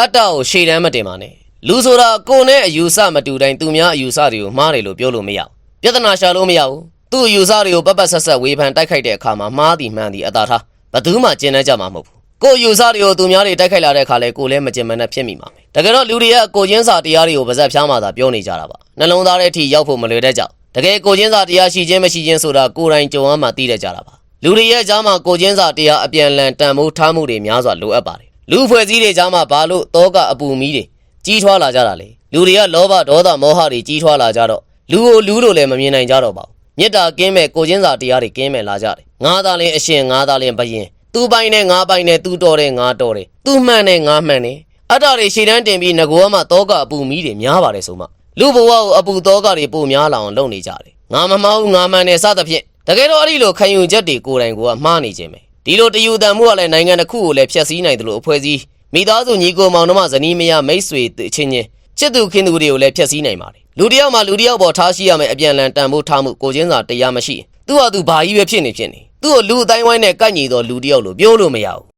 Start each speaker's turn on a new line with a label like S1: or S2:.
S1: အတ္တကိုရှေ့တန်းမတင်ပါနဲ့လူဆိုတာကိုယ်နဲ့အယူဆမတူတိုင်းသူများအယူဆတွေကိုမှားတယ်လို့ပြောလို့မရဘူးပြဿနာရှာလို့မရဘူးသူ့အယူဆတွေကိုပတ်ပတ်ဆက်ဆက်ဝေဖန်တိုက်ခိုက်တဲ့အခါမှာမှားသည်မှန်သည်အသာထားဘယ်သူမှကျင်နေကြမှာမဟုတ်ဘူးကိုယ်အယူဆတွေကိုသူများတွေတိုက်ခိုက်လာတဲ့အခါလဲကိုယ်လည်းမကျင်မနဲ့ဖြစ်မိမှာပဲတကယ်တော့လူတွေကကိုချင်းစာတရားတွေကိုပါဇက်ဖြားမှသာပြောနေကြတာပါနှလုံးသားထဲအထိရောက်ဖို့မလွယ်တဲ့ကြောင့်တကယ်ကိုချင်းစာတရားရှိခြင်းမရှိခြင်းဆိုတာကိုယ်တိုင်ကြုံရမှသိတတ်ကြတာပါလူတွေရဲ့ကြားမှာကိုချင်းစာတရားအပြန်လန်တန်ဖိုးထားမှုတွေများစွာလိုအပ်ပါတယ် လူဖွဲ့စည်းတွေကြားမှာဘာလို့တောကအပူမီးတွေကြီးထွားလာကြတာလဲလူတွေကလောဘဒေါသမောဟတွေကြီးထွားလာကြတော့လူကိုလူလို့လည်းမမြင်နိုင်ကြတော့ပါဘူးမေတ္တာကင်းမဲ့ကိုချင်းစာတရားတွေကင်းမဲ့လာကြတယ်ငါးသားလင်းအရှင်ငါးသားလင်းဘယင်သူပိုင်နဲ့ငါပိုင်နဲ့သူတော်တယ်ငါတော်တယ်သူမှန်နဲ့ငါမှန်တယ်အတ္တတွေရှည်တန်းတင်ပြီးငကောမှတောကအပူမီးတွေများပါတယ်ဆိုမှလူဘဝကိုအပူတောကတွေပိုများလာအောင်လုပ်နေကြတယ်ငါမမောင်းငါမှန်နဲ့စသဖြင့်တကယ်တော့အဲ့ဒီလိုခံယူချက်တွေကိုယ်တိုင်ကိုကမှားနေခြင်းပဲ ဒီလိုတယူတန်မှုကလည်းနိုင်ငံတစ်ခုကိုလည်းဖျက်ဆီးနိုင်တယ်လို့အဖွဲ့အစည်းမိသားစုညီကိုမောင်နှမဇနီးမယားမိတ်ဆွေအချင်းချင်းချစ်သူခင်သူတွေကိုလည်းဖျက်ဆီးနိုင်ပါတယ်လူတစ်ယောက်မှလူတစ်ယောက်ပေါ်ထားရှိရမယ်အပြန်အလှန်တန်ဖိုးထားမှုကိုချင်းစာတရားမရှိရင်သူ့ဟာသူဘာကြီးပဲဖြစ်နေဖြစ်နေသူ့ကိုလူအတိုင်းဝိုင်းနဲ့ကိုက်ညီသောလူတစ်ယောက်လို့ပြောလို့မရဘူး